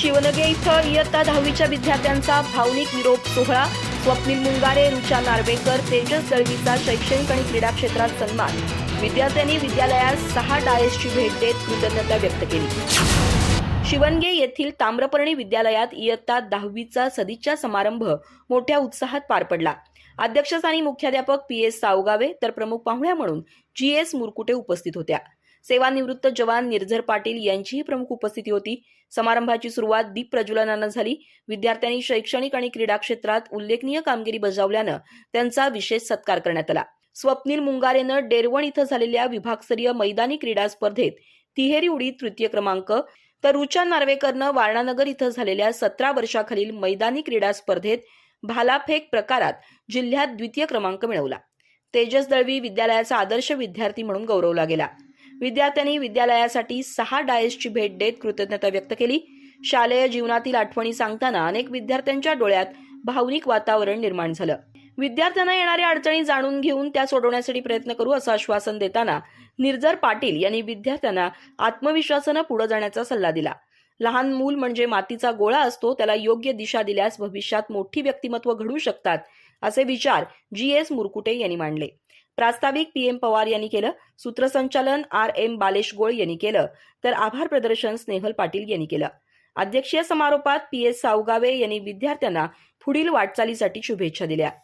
शिवनगे इथं इयत्ता दहावीच्या विद्यार्थ्यांचा भावनिक निरोप सोहळा. स्वप्नील मुंगारे रुचा नार्वेकर तेजस दळवीचा शैक्षणिक आणि क्रीडा क्षेत्रात सन्मान. विद्यार्थ्यांनी विद्यालयात सहा डायसची भेट देत कृतज्ञता व्यक्त केली. शिवणगे येथील ताम्रपर्णी विद्यालयात इयत्ता दहावीचा सदिच्छा समारंभ मोठ्या उत्साहात पार पडला. अध्यक्षस्थानी मुख्याध्यापक पी एस सावगावे तर प्रमुख पाहुण्या म्हणून जी एस मुरकुटे उपस्थित होत्या. सेवानिवृत्त जवान निर्झर पाटील यांचीही प्रमुख उपस्थिती होती. समारंभाची सुरुवात दीप प्रज्वलनानं झाली. विद्यार्थ्यांनी शैक्षणिक आणि क्रीडा क्षेत्रात उल्लेखनीय कामगिरी बजावल्यानं त्यांचा विशेष सत्कार करण्यात आला. स्वप्नील मुंगारेनं डेरवण इथं झालेल्या विभागस्तरीय मैदानी क्रीडा स्पर्धेत तिहेरी उडीत तृतीय क्रमांक तर रुचा नार्वेकरनं वारणानगर इथं झालेल्या सतरा वर्षाखालील मैदानी क्रीडा स्पर्धेत भालाफेक प्रकारात जिल्ह्यात द्वितीय क्रमांक मिळवला. तेजस दळवी विद्यालयाचा आदर्श विद्यार्थी म्हणून गौरवला गेला. विद्यार्थ्यांनी विद्यालयासाठी सहा डायसची भेट देत कृतज्ञता व्यक्त केली. शालेय जीवनातील आठवणी सांगताना अनेक विद्यार्थ्यांच्या डोळ्यात भावनिक वातावरण निर्माण झालं. विद्यार्थ्यांना येणाऱ्या अडचणी जाणून घेऊन त्या सोडवण्यासाठी प्रयत्न करू असं आश्वासन देताना निर्जर पाटील यांनी विद्यार्थ्यांना आत्मविश्वासानं पुढे जाण्याचा सल्ला दिला. लहान मूल म्हणजे मातीचा गोळा असतो त्याला योग्य दिशा दिल्यास भविष्यात मोठी व्यक्तिमत्व घडू शकतात असे विचार जी एस मुरकुटे यांनी मांडले. प्रास्ताविक पी एम पवार यांनी केलं. सूत्रसंचालन आर एम बालेश गोळ यांनी केलं. तर आभार प्रदर्शन स्नेहल पाटील यांनी केलं. अध्यक्षीय समारोपात पी एस सावगावे यांनी विद्यार्थ्यांना पुढील वाटचालीसाठी शुभेच्छा दिल्या.